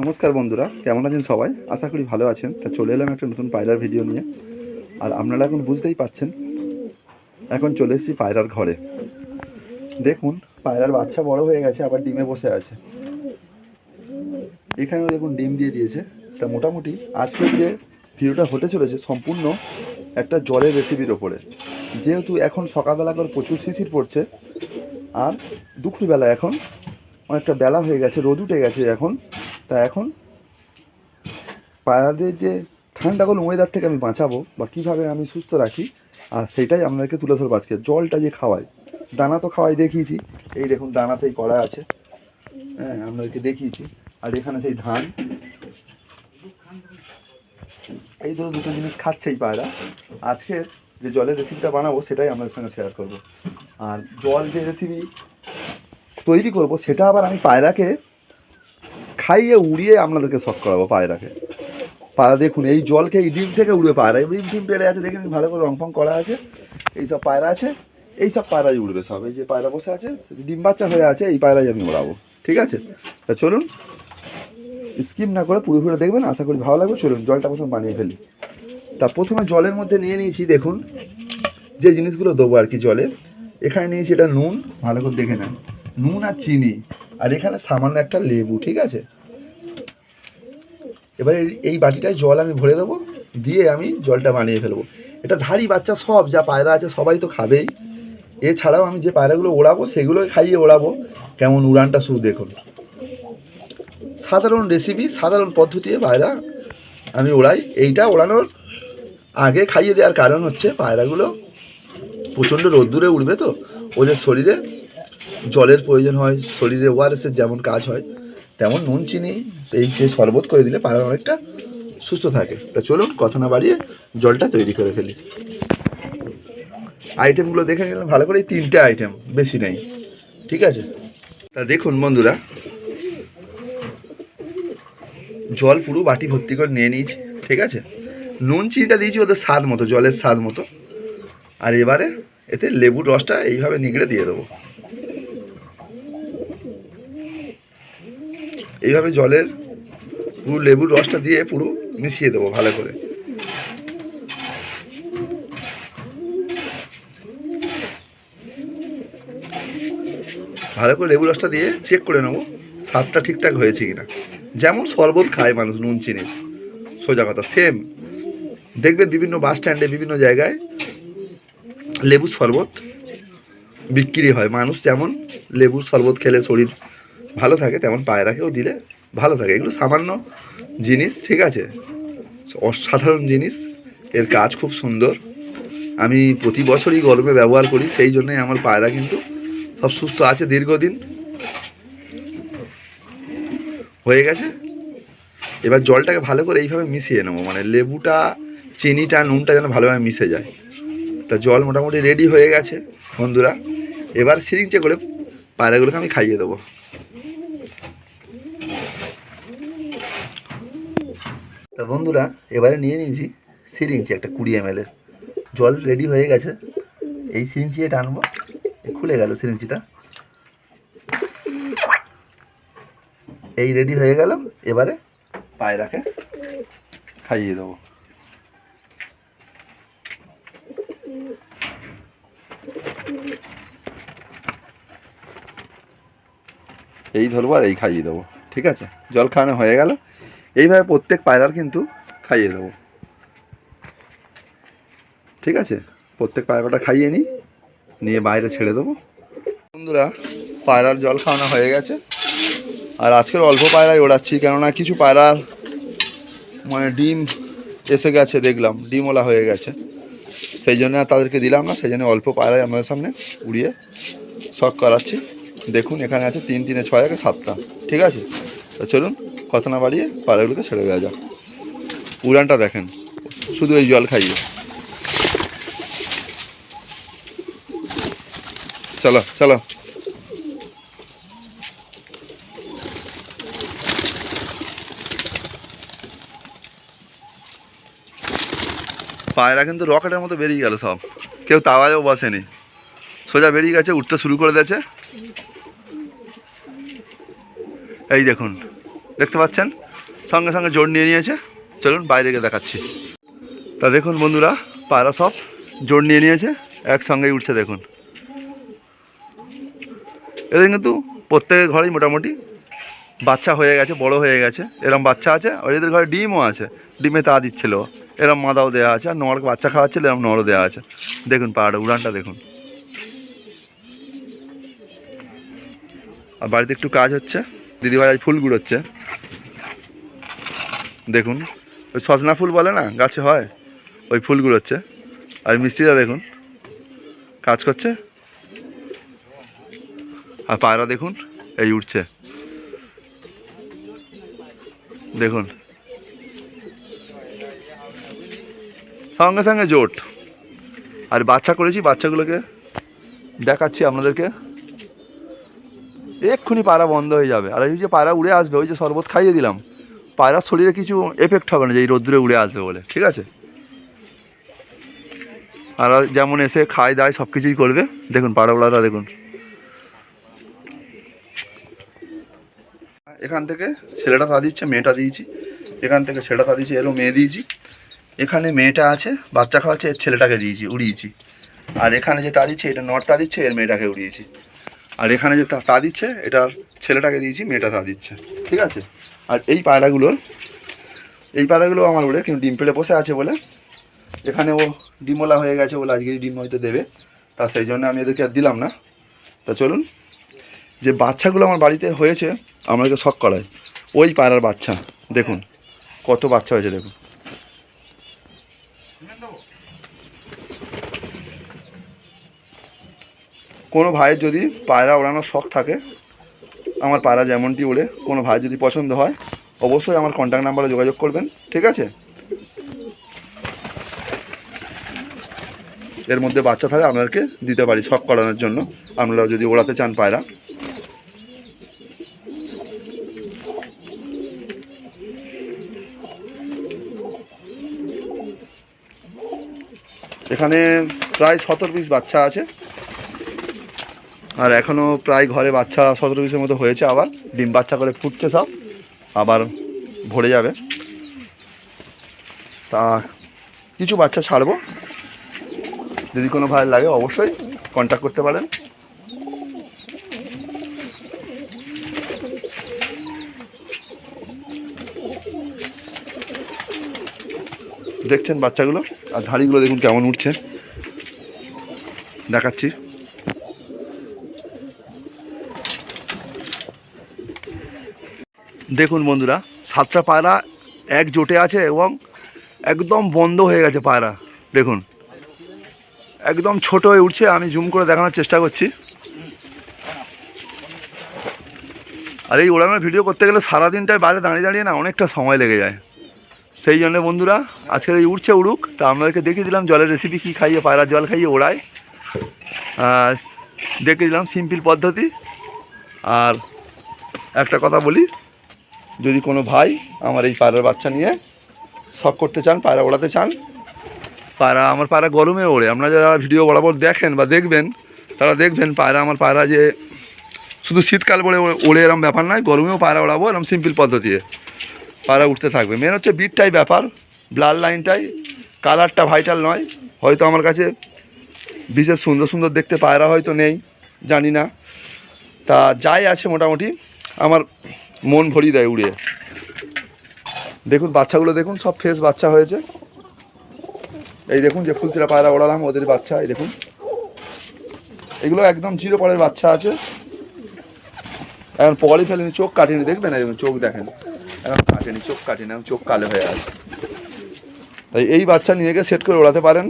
নমস্কার বন্ধুরা, কেমন আছেন সবাই? আশা করি ভালো আছেন। তা চলে এলাম একটা নতুন পায়রার ভিডিও নিয়ে। আর আপনারা এখন বুঝতেই পাচ্ছেন, এখন চলে এসেছি পায়রার ঘরে। দেখুন, পায়রার বাচ্চা বড় হয়ে গেছে, আবার ডিমে বসে আছে। এখানেও দেখুন ডিম দিয়ে দিয়েছে। তা মোটামুটি আজকের যে ভিডিওটা হতে চলেছে, সম্পূর্ণ একটা জলের রেসিপির ওপরে। যেহেতু এখন সকালবেলা করে প্রচুর শিশির পড়ছে, আর দুপুরবেলা এখন অনেকটা বেলা হয়ে গেছে, রোদ উঠে গেছে এখন। তা এখন পায়রাদের যে ঠান্ডা কোনো ওয়েদার থেকে আমি বাঁচাবো বা কীভাবে আমি সুস্থ রাখি, আর সেটাই আপনাদেরকে তুলে ধরবো আজকে। জলটা যে খাওয়াই দানা তো খাওয়াই দেখিয়েছি। এই দেখুন, দানা সেই করা আছে। হ্যাঁ আপনাদেরকে দেখিয়েছি। আর এখানে সেই ধান। এই ধরো দুটো জিনিস খাচ্ছে এই পায়রা আজকে যে জলের রেসিপিটা বানাবো, সেটাই আপনাদের সঙ্গে শেয়ার করব। আর জল যে রেসিপি তৈরি করব, সেটা আবার আমি পায়রাকে খাইয়ে উড়িয়ে আপনাদেরকে শখ করাবো পায়রাকে। পায়রা দেখুন, এই জলকে এই ডিম থেকে উড়বে পায়রা। এই ডিম ডিম পেড়ে আছে দেখেন ভালো করে রং ফং করা আছে। এই সব পায়রা আছে, এই সব পায়রাই উড়বে সব। এই যে পায়রা বসে আছে, ডিম বাচ্চা হয়ে আছে, এই পায়রাই আমি ওড়াবো ঠিক আছে? তা চলুন, স্কিপ না করে পুরো পুরো দেখবেন, আশা করি ভালো লাগবে। চলুন, জলটা প্রথম বানিয়ে ফেলি। তা প্রথমে জলের মধ্যে নিয়ে নিয়েছি, দেখুন, যে জিনিসগুলো দেবো আর কি জলে। এখানে নিয়েছি এটা নুন, ভালো করে দেখে নেন। নুন আর চিনি, আর এখানে সামান্য একটা লেবু, ঠিক আছে? এবার এই- বাটিটায় জল আমি ভরে দেবো, দিয়ে আমি জলটা বানিয়ে ফেলব। এটা ধাড়ি বাচ্চা সব, যা পায়রা আছে সবাই তো খাবেই। এছাড়াও আমি যে পায়রাগুলো ওড়াবো সেগুলোই খাইয়ে ওড়াবো। কেমন উড়ানটা শুধু দেখুন। সাধারণ রেসিপি সাধারণ পদ্ধতিতে পায়রা আমি ওড়াই। এইটা ওড়ানোর আগে খাইয়ে দেওয়ার কারণ হচ্ছে পায়রাগুলো প্রচণ্ড রোদ্দুরে উঠবে তো। ওদের শরীরে জলের প্রয়োজন হয়, শরীরে ওআরএসের যেমন কাজ হয়। তেমন নুন, চিনি, এই যে শরবত করে দিলে পায়রা অনেকটা সুস্থ থাকে। তা চলুন কথা না বাড়িয়ে জলটা তৈরি করে ফেলি। আইটেমগুলো দেখে নিলাম, ভালো করে এই তিনটে আইটেম বেশি নেই। ঠিক আছে? তা দেখুন বন্ধুরা, জল পুরো বাটি ভর্তি করে নিয়ে নিয়েছি, ঠিক আছে? নুন, চিনিটা দিয়েছি ওদের স্বাদ মতো, জলের স্বাদ মতো। আর এবারে এতে লেবুর রসটা এইভাবে নিগড়ে দিয়ে দেবো। এইভাবে জলের পুরো লেবুর রসটা দিয়ে পুরো মিশিয়ে দেবো ভালো করে। ভালো করে লেবু রসটা দিয়ে চেক করে নেব স্বাদটা ঠিকঠাক হয়েছে কিনা। যেমন শরবত খায় মানুষ, নুন, চিনি, সোজা কথা সেম দেখবেন বিভিন্ন বাস স্ট্যান্ডে বিভিন্ন জায়গায় লেবুর শরবত বিক্রি হয়। মানুষ যেমন লেবুর শরবত খেলে শরীর ভালো থাকে, তেমন পায়রাকেও দিলে ভালো থাকে। এগুলো সামান্য জিনিস, ঠিক আছে? অসাধারণ জিনিস। এর কাজ খুব সুন্দর। আমি প্রতি বছরই গরমে ব্যবহার করি, সেই জন্যই আমার পায়রা কিন্তু সব সুস্থ আছে দীর্ঘদিন। হয়ে গেছে? এবার জলটাকে ভালো করে এইভাবে মিশিয়ে নেব। মানে লেবুটা, চিনিটা, নুনটা যেন ভালোভাবে মিশে যায়। তা জল মোটামুটি রেডি হয়ে গেছে, বন্ধুরা। এবার সিরিঞ্চে করে পায়রাগুলোকে আমি খাইয়ে দেবো। তা বন্ধুরা, এবারে নিয়ে নিয়েছি সিরিঞ্চি একটা কুড়ি এম জল রেডি হয়ে গেছে। এই সিরিঞ্চিয়ে টানবো এই খুলে গেল সিরিঞ্চিটা এই রেডি হয়ে গেল। এবারে পায়রাকে খাইয়ে দেবো। এই ধরবো আর এই খাইয়ে দেবো। ঠিক আছে? জল খাওয়ানো হয়ে গেল। এইভাবে প্রত্যেক পায়রার কিন্তু খাইয়ে দেবো। ঠিক আছে? প্রত্যেক পায়রাটা খাইয়ে নিই, নিয়ে বাইরে ছেড়ে দেবো। বন্ধুরা, পায়রার জল খাওয়ানো হয়ে গেছে। আর আজকের অল্প পায়রাই ওড়াচ্ছি, কেননা কিছু পায়রার মানে ডিম এসে গেছে, দেখলাম ডিমওলা হয়ে গেছে। সেই জন্য তাদেরকে দিলাম না, সেই জন্য অল্প পায়রাই আপনাদের সামনে উড়িয়ে শখ করাচ্ছি। দেখুন, এখানে আছে তিন, তিনে ছয়, একে সাতটা। ঠিক আছে? তো চলুন কথা না বাড়িয়ে পায়রাগুলোকে ছেড়ে দেওয়া যাক। উড়ানটা দেখেন, শুধু এই জল খাইয়ে। চলো চলো। পায়রা কিন্তু রকেটের মতো বেরিয়ে গেল সব। কেউ তাওয়ায়ও বসেনি। সোজা বেরিয়ে গেছে, উঠতে শুরু করে দিয়েছে। এই দেখুন দেখতে পাচ্ছেন? সঙ্গে সঙ্গে জোর নিয়ে নিয়েছে। চলুন বাইরে গিয়ে দেখাচ্ছি। তা দেখুন বন্ধুরা পায়রা সব জোর নিয়ে নিয়েছে, একসঙ্গেই উঠছে দেখুন। এদের কিন্তু প্রত্যেকের ঘরেই মোটামুটি বাচ্চা হয়ে গেছে, বড় হয়ে গেছে। এরম বাচ্চা আছে, আর এদের ঘরে ডিমও আছে। ডিমে তা দিচ্ছিল। এরম মাদাও দেওয়া আছে, আর নড় বাচ্চা খাওয়াচ্ছিল, এরম নড়ও দেওয়া আছে। দেখুন পাহাড়ে উড়ানটা দেখুন। আর বাড়িতে একটু কাজ হচ্ছে। দিদিভাই আজ ফুল গুড়োচ্ছে। দেখুন, ওই সজনা ফুল বলে না, গাছে হয়, ওই ফুল গুড়োচ্ছে আর মিস্ত্রিরা দেখুন, কাজ করছে। আর পায়রা দেখুন, এই উঠছে। দেখুন। সঙ্গে সঙ্গে জোট। আর বাচ্চা করেছি, বাচ্চাগুলোকে দেখাচ্ছি আপনাদেরকে। এক্ষুনি পায়রা বন্ধ হয়ে যাবে। আর এই যে পায়রা উড়ে আসবে, ওই যে শরবত খাইয়ে দিলাম। পায়রার শরীরে কিছু এফেক্ট হবে না যে এই রোদ্দুরে উড়ে আসবে বলে, ঠিক আছে? আর যেমন এসে খায়, দায়, সব কিছুই করবে। দেখুন পায়রাগুলারা দেখুন। এখান থেকে ছেলেটা তা দিচ্ছে, মেয়েটা দিয়েছি। এখান থেকে ছেলেটা তা দিয়েছি এরও মেয়ে দিয়েছি। এখানে মেয়েটা আছে, বাচ্চা খাওয়াচ্ছে, এর ছেলেটাকে দিয়েছি, উড়িয়েছি। আর এখানে যে তা দিচ্ছে, এটা নট তা দিচ্ছে, এর মেয়েটাকে উড়িয়েছি। আর এখানে যে তা দিচ্ছে, এটার ছেলেটাকে দিয়েছি, মেয়েটা তা দিচ্ছে, ঠিক আছে? আর এই পায়রাগুলোর, এই পায়রাগুলো আমার উড়ে কিন্তু ডিম পেড়ে বসে আছে বলে এখানে ও ডিমওয়ালা হয়ে গেছে বলে আজকে ডিম হয়তো দেবে, তা সেই জন্য আমি এদেরকে আর দিলাম না। তা চলুন, যে বাচ্চাগুলো আমার বাড়িতে হয়েছে আমাকে শখ করায় ওই পায়রার বাচ্চা, দেখুন, কত বাচ্চা হয়েছে, দেখুন। কোনো ভাইয়ের যদি পায়রা ওড়ানোর শখ থাকে আমার পায়রা যেমনটি ওড়ে কোনো ভাই যদি পছন্দ হয়, অবশ্যই আমার কন্ট্যাক্ট নাম্বারে যোগাযোগ করবেন, ঠিক আছে? এর মধ্যে বাচ্চা থাকে আপনাদেরকে দিতে পারি শখ করানোর জন্য আপনারা যদি ওড়াতে চান পায়রা। এখানে প্রায় সতেরো পিস বাচ্চা আছে। আর এখনও প্রায় ঘরে বাচ্চা সতেরো পিসের মতো হয়েছে আবার, ডিম বাচ্চা করে ফুটছে সব, আবার ভরে যাবে। তা কিছু বাচ্চা ছাড়বো। যদি কোনো ভাই লাগে অবশ্যই কন্ট্যাক্ট করতে পারেন। দেখছেন বাচ্চাগুলো, আর ধাড়িগুলো দেখুন কেমন উঠছে। দেখাচ্ছি। দেখুন বন্ধুরা, সাতটা পায়রা এক জোটে আছে এবং একদম বন্ধ হয়ে গেছে পায়রা, দেখুন। একদম ছোট হয়ে উঠছে, আমি জুম করে দেখানোর চেষ্টা করছি। আর এই ওড়ানোর ভিডিও করতে গেলে সারাদিনটায় বাইরে দাঁড়িয়ে দাঁড়িয়ে না অনেকটা সময় লেগে যায়। সেই জন্য বন্ধুরা, আজকের এই উঠছে উড়ুক, তা আপনাদেরকে দেখিয়ে দিলাম জলের রেসিপি কী খাইয়ে, পায়রার জল খাইয়ে ওড়ায়। দেখিয়ে দিলাম সিম্পল পদ্ধতি। আর একটা কথা বলি যদি কোনো ভাই আমার এই পায়রার বাচ্চা নিয়ে শখ করতে চান, পায়রা ওড়াতে চান, পায়রা আমার পায়রা গরমে ওড়ে। আপনারা যারা ভিডিও বরাবর দেখেন বা দেখবেন, তারা দেখবেন পায়রা আমার পায়রা যে শুধু শীতকাল বলে ওড়ে- এরম ব্যাপার নয়, গরমেও পায়রা ওড়াবো এরম সিম্পল পদ্ধতিতে। পায়রা উঠতে থাকবে। মেন হচ্ছে বিটটাই ব্যাপার ব্লাড লাইনটাই কালারটা ভাইটাল নয়। হয়তো আমার কাছে বিশেষ সুন্দর সুন্দর দেখতে পায়রা হয়তো নেই, জানি না। তা যাই আছে মোটামুটি। আমার মন ভরিয়ে দেয় উড়ে। দেখুন, বাচ্চাগুলো দেখুন, সব ফ্রেশ বাচ্চা হয়েছে। এই দেখুন যে ফুলসিরা পায়রা ওড়ালাম, ওদের বাচ্চা, এই দেখুন। এগুলো একদম জিরো পরের বাচ্চা আছে। এখন পলি ফেলেনি চোখ কাটেনি, দেখবেন? এই চোখ দেখেন। এখন কাটেনি, চোখ কাটেনি, এখন চোখ কালো হয়ে আছে। তাই এই বাচ্চা নিয়ে গিয়ে সেট করে ওড়াতে পারেন।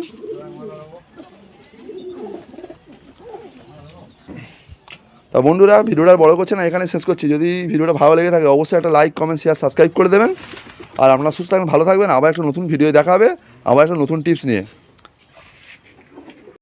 তা বন্ধুরা, ভিডিওটা বড় করছে না এখানে শেষ করছি। যদি ভিডিওটা ভালো লেগে থাকে, অবশ্যই একটা লাইক কমেন্ট শেয়ার সাবস্ক্রাইব করে দেবেন। আর আপনারা সুস্থ থাকবেন, ভালো থাকবেন। আবার একটা নতুন ভিডিও দেখাবে আবার একটা নতুন টিপস নিয়ে।